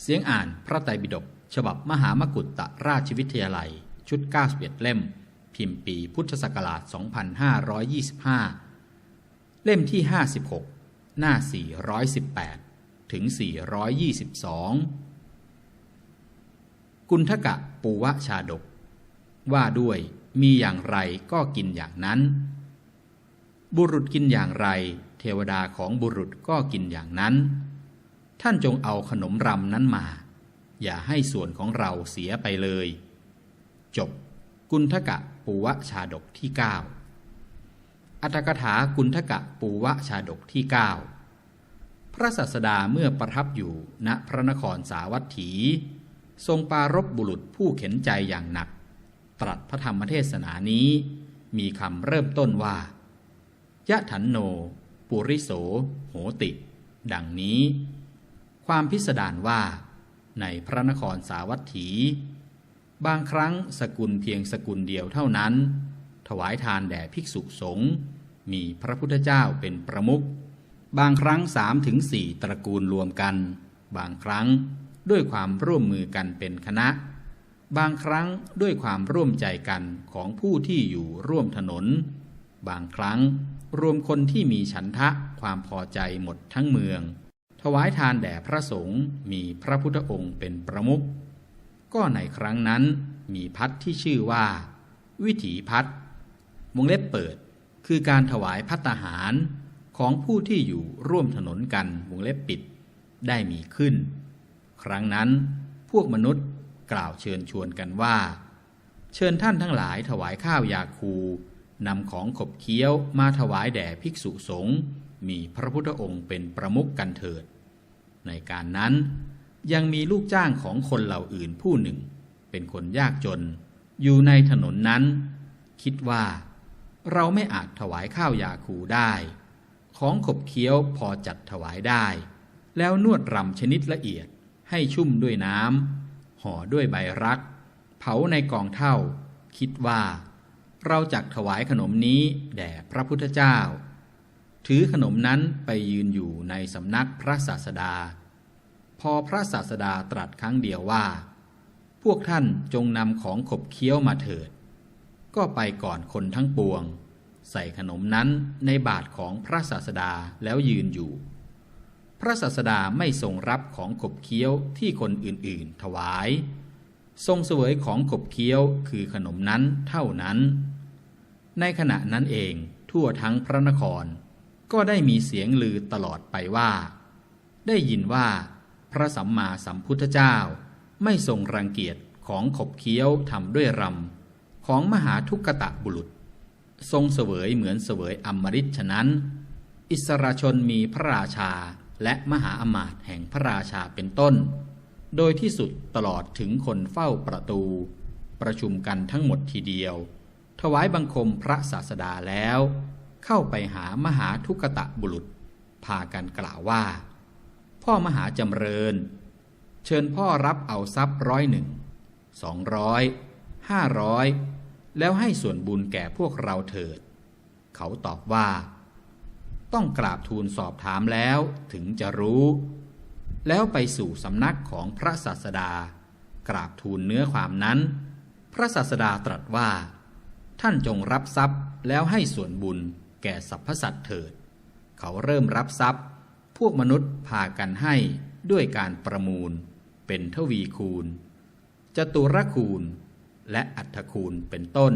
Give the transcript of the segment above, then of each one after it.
เสียงอ่านพระไตรปิฎกฉบับมหามกุฏตราชวิทยาลัย ชุด 91 เล่ม พิมพ์ปีพุทธศักราช 2525 เล่มที่ 56 หน้า 418 ถึง 422 กุณฑกะปูวะชาดก ว่าด้วยมีอย่างไรก็กินอย่างนั้น บุรุษกินอย่างไร เทวดาของบุรุษก็กินอย่างนั้น ท่านจงเอาขนมรำนั้นมา อย่าให้ส่วนของเราเสียไปเลย จบ กุณฑกะปูวะชาดกที่ 9 อัตถกถากุณฑกะปูวะชาดกที่ 9 พระศาสดาเมื่อประทับอยู่ณพระนครสาวัตถี ทรงปารบบุรุษผู้เข็นใจอย่างหนัก ตรัสพระธรรมเทศนานี้ มีคำเริ่มต้นว่ายะถันโน ปุริโส โหติ ดังนี้ ความพิสดารว่า ในพระนครสาวัตถี บางครั้งสกุลเพียงสกุลเดียวเท่านั้น ถวายทานแด่ภิกษุสงฆ์มีพระพุทธเจ้าเป็นประมุขบางครั้งสามถึงสี่ตระกูลรวมกัน บางครั้งด้วยความร่วมมือกันเป็นคณะ บางครั้งด้วยความร่วมใจกันของผู้ที่อยู่ร่วมถนน บางครั้งรวมคนที่มีฉันทะความพอใจหมดทั้งเมือง ถวายทานแด่พระสงฆ์มีพระพุทธองค์เป็นประมุขก็ในครั้งนั้นมีพัดที่ชื่อว่า วิถีพัดวงเล็บเปิด คือการถวายพัตตาหารของผู้ที่อยู่ร่วมถนนกันวงเล็บปิดได้มีขึ้น ครั้งนั้นพวกมนุษย์กล่าวเชิญชวนกันว่า เชิญท่านทั้งหลายถวายข้าวยาคูนำของขบเคี้ยวมาถวายแด่ภิกษุสงฆ์มีพระพุทธองค์เป็นประมุขกันเถิด ในการนั้นยังมีลูกจ้างของคนเหล่าอื่นผู้หนึ่ง เป็นคนยากจน อยู่ในถนนนั้น คิดว่า เราไม่อาจถวายข้าวยาคูได้ ของขบเคี้ยวพอจัดถวายได้ แล้วนวดรำชนิดละเอียดให้ชุ่มด้วยน้ำห่อด้วยใบรัก เผาในกองเท่า คิดว่า เราจักถวายขนมนี้แด่พระพุทธเจ้า ถือขนมนั้นไปยืนอยู่ในสำนักพระศาสดา พอพระศาสดาตรัสครั้งเดียวว่า พวกท่านจงนำของขบเคี้ยวมาเถิด ก็ไปก่อนคนทั้งปวง ใส่ขนมนั้นในบาทของพระศาสดาแล้วยืนอยู่ พระศาสดาไม่ทรงรับของขบเคี้ยวที่คนอื่นๆ ถวาย ทรงเสวยของขบเคี้ยวคือขนมนั้นเท่านั้น ในขณะนั้นเองทั่วทั้งพระนคร ก็ได้มีเสียงลือตลอดไปว่า ได้ยินว่าพระสัมมาสัมพุทธเจ้า ไม่ทรงรังเกียจของขบเคี้ยวทำด้วยรำของมหาทุกขตะบุรุษ ทรงเสวยเหมือนเสวยอมฤตฉะนั้น อิสราชนมีพระราชาและมหาอมาตย์แห่งพระราชาเป็นต้น โดยที่สุดตลอดถึงคนเฝ้าประตู ประชุมกันทั้งหมดทีเดียว ถวายบังคมพระศาสดาแล้ว เข้าไปหามหาทุกตะบุรุษ พากันกล่าวว่า พ่อมหาจำเริญ เชิญพ่อรับเอาทรัพย์ร้อยหนึ่งสองร้อยห้าร้อยแล้วให้ส่วนบุญแก่พวกเราเถิด เขาตอบว่า ต้องกราบทูลสอบถามแล้วถึงจะรู้ แล้วไปสู่สำนักของพระศาสดา กราบทูลเนื้อความนั้น พระศาสดาตรัสว่า ท่านจงรับทรัพย์แล้วให้ส่วนบุญ แก่สรรพสัตว์เถิด เขาเริ่มรับทรัพย์ พวกมนุษย์พากันให้ด้วยการประมูล เป็นทวีคูณ จตุรคูณ และอัฐคูณเป็นต้น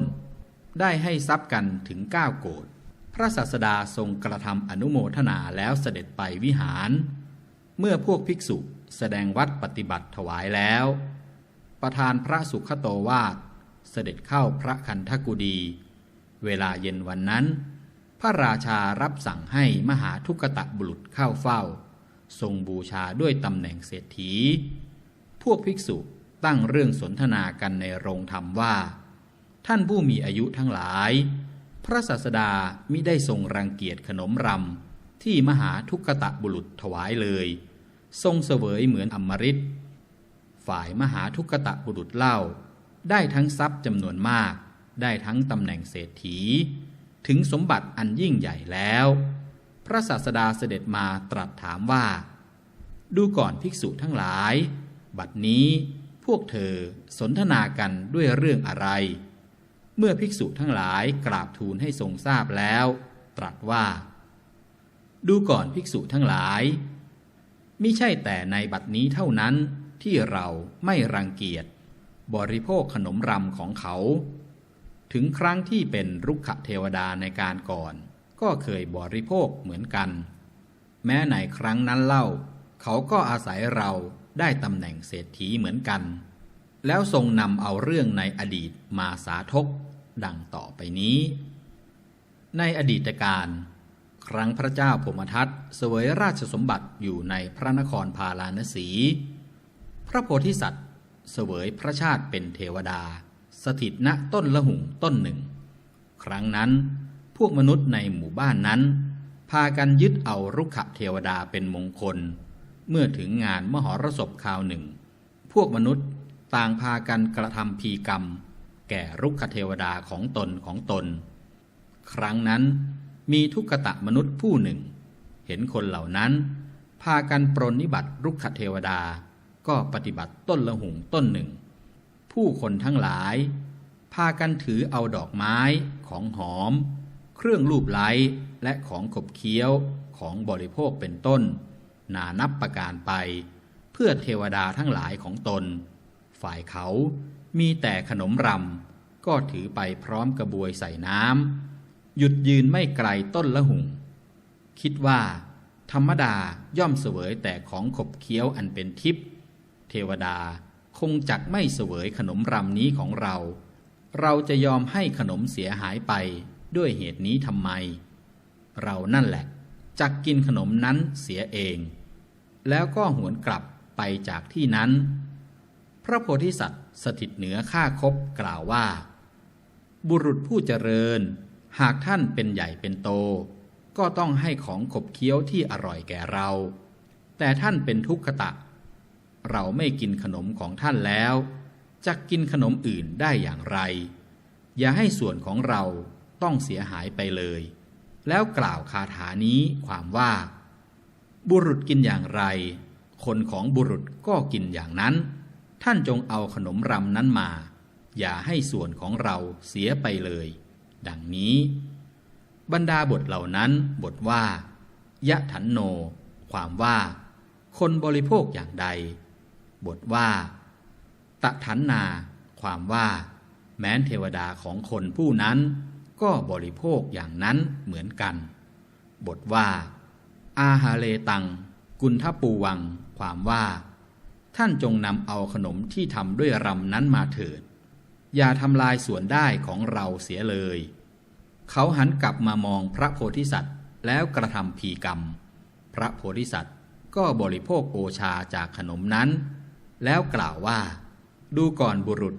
ได้ให้ทรัพย์กันถึงเก้าโกดพระศาสดาทรงกระทำอนุโมทนาแล้วเสด็จไปวิหาร เมื่อพวกภิกษุแสดงวัดปฏิบัติถวายแล้ว ประธานพระสุขโตวาทเสด็จเข้าพระคันธกุดี เวลาเย็นวันนั้น พระราชารับสั่งให้มหาทุกตะบุรุษเข้าเฝ้า ทรงบูชาด้วยตำแหน่งเศรษฐี พวกภิกษุตั้งเรื่องสนทนากันในโรงธรรมว่า ท่านผู้มีอายุทั้งหลาย พระศาสดามิได้ทรงรังเกียจขนมรำที่มหาทุกตะบุรุษถวายเลย ทรงเสวยเหมือนอมฤตฝ่ายมหาทุกตะบุรุษเล่า ได้ทั้งทรัพย์จำนวนมาก ได้ทั้งตำแหน่งเศรษฐี ถึงสมบัติอันยิ่งใหญ่แล้ว พระศาสดาเสด็จมาตรัสถามว่า ดูก่อนภิกษุทั้งหลาย บัดนี้พวกเธอสนทนากันด้วยเรื่องอะไร เมื่อภิกษุทั้งหลายกราบทูลให้ทรงทราบแล้ว ตรัสว่า ดูก่อนภิกษุทั้งหลายมิใช่แต่ในบัดนี้เท่านั้นที่เราไม่รังเกียจบริโภคขนมรำของเขา ถึงครั้งที่เป็นรุกขเทวดาในการก่อน ก็เคยบริโภคเหมือนกัน แม้ในครั้งนั้นเล่า เขาก็อาศัยเราได้ตำแหน่งเศรษฐีเหมือนกัน แล้วทรงนำเอาเรื่องในอดีตมาสาธก ดังต่อไปนี้ ในอดีตการ ครั้งพระเจ้าพมทัตเสวยราชสมบัติอยู่ในพระนครพาลานสี พระโพธิสัตว์เสวยพระชาติเป็นเทวดา สถิตณต้นละหุงต้นหนึ่ง ครั้งนั้นพวกมนุษย์ในหมู่บ้านนั้น พากันยึดเอารุกขเทวดาเป็นมงคล เมื่อถึงงานมหรสพคราวหนึ่ง พวกมนุษย์ต่างพากันกระทำพีกรรม แก่รุกขเทวดาของตนของตน ครั้งนั้นมีทุกขตะมนุษย์ผู้หนึ่ง เห็นคนเหล่านั้น พากันปรนนิบัติรุกขเทวดาก็ปฏิบัติต้นละหุงต้นหนึ่ง ผู้คนทั้งหลาย พากันถือเอาดอกไม้ของหอม เครื่องลูบไล้และของขบเคี้ยวของบริโภคเป็นต้น นานับประการไป เพื่อเทวดาทั้งหลายของตน ฝ่ายเขามีแต่ขนมรำก็ถือไปพร้อมกระบวยใส่น้ำหยุดยืนไม่ไกลต้นละหุงคิดว่าธรรมดาย่อมเสวยแต่ของขบเคี้ยวอันเป็นทิพย์เทวดา คงจักไม่เสวยขนมรำนี้ของเรา เราจะยอมให้ขนมเสียหายไปด้วยเหตุนี้ทำไม เรานั่นแหละ จักกินขนมนั้นเสียเอง แล้วก็หวนกลับไปจากที่นั้น พระโพธิสัตว์สถิตเหนือข้าคบกล่าวว่า บุรุษผู้เจริญ หากท่านเป็นใหญ่เป็นโต ก็ต้องให้ของขบเคี้ยวที่อร่อยแก่เรา แต่ท่านเป็นทุกขตะ เราไม่กินขนมของท่านแล้วจะกินขนมอื่นได้อย่างไร อย่าให้ส่วนของเราต้องเสียหายไปเลย แล้วกล่าวคาถานี้ความว่า บุรุษกินอย่างไร คนของบุรุษก็กินอย่างนั้น ท่านจงเอาขนมรำนั้นมา อย่าให้ส่วนของเราเสียไปเลย ดังนี้ บรรดาบทเหล่านั้นบทว่า ยะถันโน ความว่า คนบริโภคอย่างใด บทว่า ตะถันนา ความว่า แม้นเทวดาของคนผู้นั้น ก็บริโภคอย่างนั้นเหมือนกัน บทว่า อาหาเลตัง กุณทปูวัง ความว่า ท่านจงนำเอาขนมที่ทำด้วยรำนั้นมาเถิด อย่าทำลายส่วนได้ของเราเสียเลย เขาหันกลับมามองพระโพธิสัตว์แล้วกระทำพีกรรม พระโพธิสัตว์ก็บริโภคโอชาจากขนมนั้น แล้วกล่าวว่า ดูก่อนบุรุษ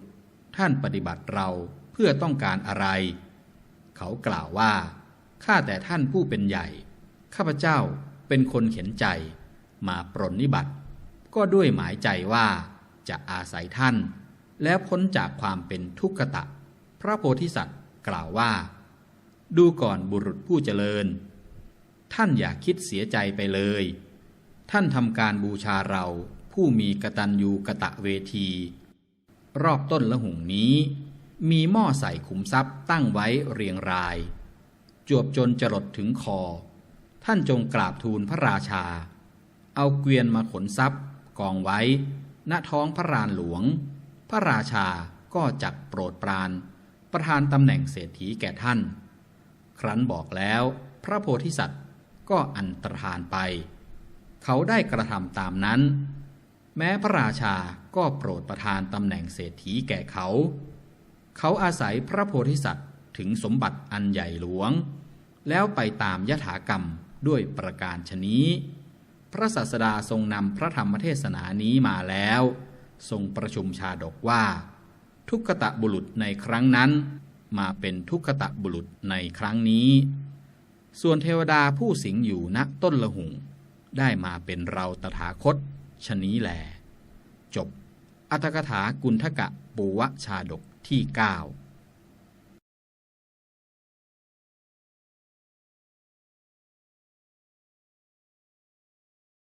ท่านปฏิบัติเราเพื่อต้องการอะไร เขากล่าวว่า ข้าแต่ท่านผู้เป็นใหญ่ ข้าพเจ้าเป็นคนเข็นใจ มาปรนนิบัติ ก็ด้วยหมายใจว่าจะอาศัยท่าน แล้วพ้นจากความเป็นทุกขตะ พระโพธิสัตว์กล่าวว่า ดูก่อนบุรุษผู้เจริญ ท่านอย่าคิดเสียใจไปเลย ท่านทำการบูชาเรา ผู้มีกตัญญูกะตะเวที รอบต้นละหุงนี้ มีหม้อใส่ขุมทรัพย์ตั้งไว้เรียงราย จวบจนจรดถึงคอ ท่านจงกราบทูลพระราชา เอาเกวียนมาขนทรัพย์กองไว้ ณท้องพระรานหลวง พระราชาก็จักโปรดปราน ประธานตำแหน่งเศรษฐีแก่ท่าน ครั้นบอกแล้ว พระโพธิสัตว์ก็อันตรธานไป เขาได้กระทำตามนั้น แม้พระราชาก็โปรดประทานตำแหน่งเศรษฐีแก่เขา เขาอาศัยพระโพธิสัตว์ถึงสมบัติอันใหญ่หลวง แล้วไปตามยถากรรมด้วยประการชนี้ พระศาสดาทรงนำพระธรรมเทศนานี้มาแล้ว ทรงประชุมชาดกว่า ทุกขตะบุรุษในครั้งนั้น มาเป็นทุกขตะบุรุษในครั้งนี้ ส่วนเทวดาผู้สิงอยู่ณต้นละหุงได้มาเป็นเราตถาคต ชนี้แล จบ อัตถกถากุณฑกะปูวะชาดกที่9